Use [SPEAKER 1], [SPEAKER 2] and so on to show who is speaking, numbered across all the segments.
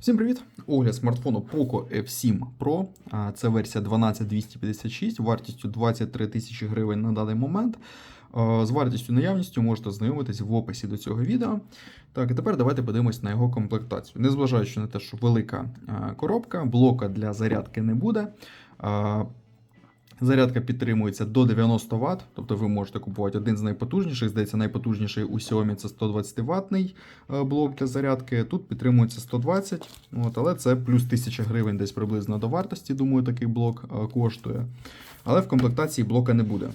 [SPEAKER 1] Всім привіт! Огляд смартфону Poco F7 Pro. Це версія 12256 вартістю 23 тисячі гривень на даний момент. З вартістю наявністю можете знайомитись в описі до цього відео. Так, і тепер давайте подивимось на його комплектацію. Незважаючи на те, що велика коробка, блока для зарядки не буде. Зарядка підтримується до 90 Вт, тобто ви можете купувати один з найпотужніших. Здається, найпотужніший у Xiaomi це 120 ватний блок для зарядки. Тут підтримується 120, от, але це плюс 1000 гривень десь приблизно до вартості. Думаю, такий блок е, коштує. Але в комплектації блока не буде.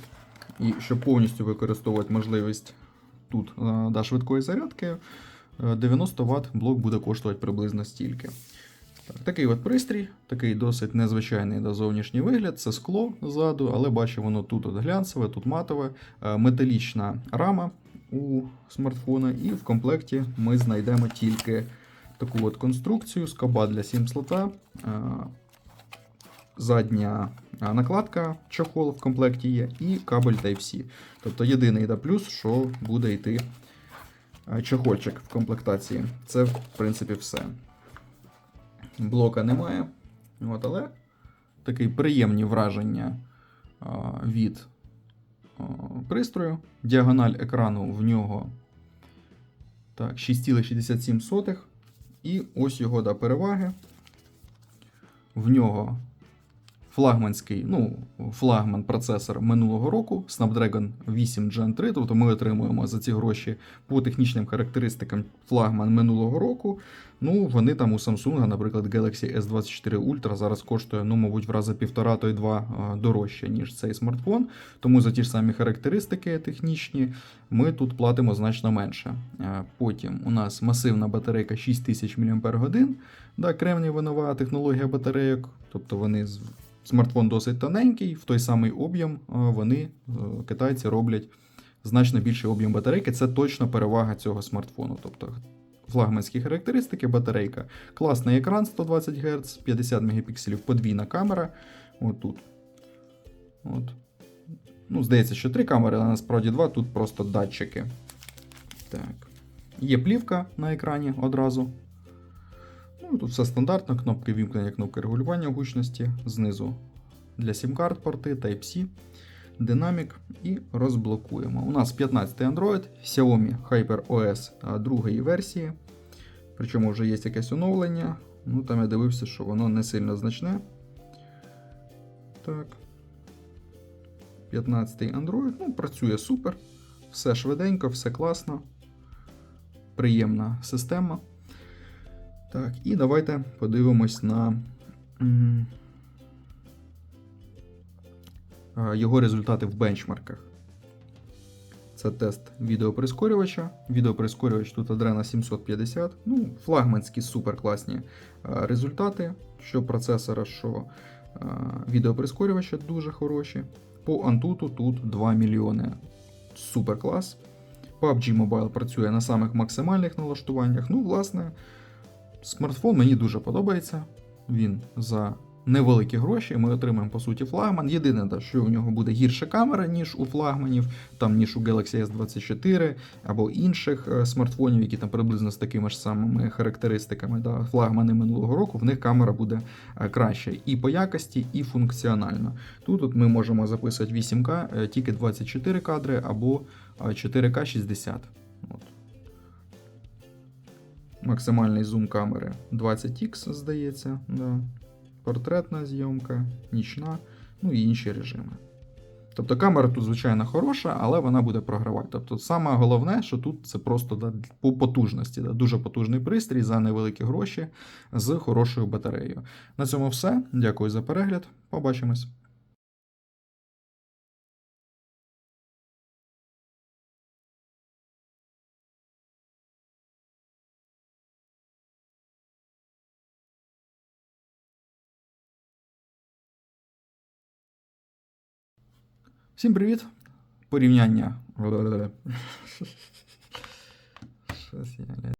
[SPEAKER 1] І щоб повністю використовувати можливість тут е, да, швидкої зарядки, е, 90 Вт блок буде коштувати приблизно стільки. Так, такий от пристрій, такий досить незвичайний на зовнішній вигляд. Це скло ззаду, але бачу, воно тут от глянцеве, тут матове, Е, металічна рама у смартфона, і в комплекті ми знайдемо тільки таку от конструкцію, скоба для сім-слота, е, задня е, накладка, чохол в комплекті є, і кабель Type-C. Тобто єдиний да, плюс, що буде йти чохольчик в комплектації. Це, в принципі, все. Блока немає, от, але такі приємні враження від пристрою. Діагональ екрану в нього так, 6,67. І ось його да, переваги. В нього флагманський, ну, флагман процесор минулого року Snapdragon 8 Gen 3. Тобто ми отримуємо за ці гроші по технічним характеристикам флагман минулого року. Ну, вони там у Samsung, наприклад, Galaxy S24 Ultra зараз коштує, ну, мабуть, в рази півтора, то й два дорожче, ніж цей смартфон. Тому за ті ж самі характеристики технічні ми тут платимо значно менше. Потім у нас масивна батарейка 6000 мАч. Да, кремнієва нова технологія батарейок, тобто вони смартфон досить тоненький, в той самий об'єм вони, е, китайці, роблять значно більший об'єм батарейки. Це точно перевага цього смартфону. Тобто флагманські характеристики, батарейка. Класний екран 120 Гц, 50 Мп, подвійна камера. От тут. От. Ну, здається, що три камери, але насправді два, тут просто датчики. Так. Є плівка на екрані одразу. Ну, тут все стандартно, кнопки вімкнення, кнопки регулювання гучності, знизу для сім-карт порти, Type-C, динамік і розблокуємо. У нас 15 Android, Xiaomi HyperOS а, другої версії. Причому вже є якесь оновлення. Ну, там я дивився, що воно не сильно значне. Так. 15 Android. Ну, працює супер. Все швиденько, все класно. Приємна система. Так, і давайте подивимось на його результати в бенчмарках. Це тест відеоприскорювача. Відеоприскорювач тут Adreno 750. Ну, флагманські супер класні результати. Що процесора, що відеоприскорювача дуже хороші. По Antutu тут 2 мільйони. Супер клас. PUBG Mobile працює на самих максимальних налаштуваннях. Ну, власне, смартфон мені дуже подобається. Він за невеликі гроші. Ми отримаємо по суті флагман. Єдине, що у нього буде гірша камера, ніж у флагманів, там ніж у Galaxy S24 або інших е, смартфонів, які там приблизно з такими ж самими характеристиками. Да, флагмани минулого року, в них камера буде е, краща і по якості, і функціонально. Тут от ми можемо записувати 8К, е, тільки 24 кадри або е, 4К 60. Максимальний зум камери 20х, здається. Да. Портретна зйомка, нічна, ну і інші режими. Тобто камера тут, звичайно, хороша, але вона буде програвати. Тобто, саме головне, що тут це просто да, по потужності. Да, дуже потужний пристрій за невеликі гроші з хорошою батареєю. На цьому все. Дякую за перегляд. Побачимось. Всім привіт! Порівняння. Щось я,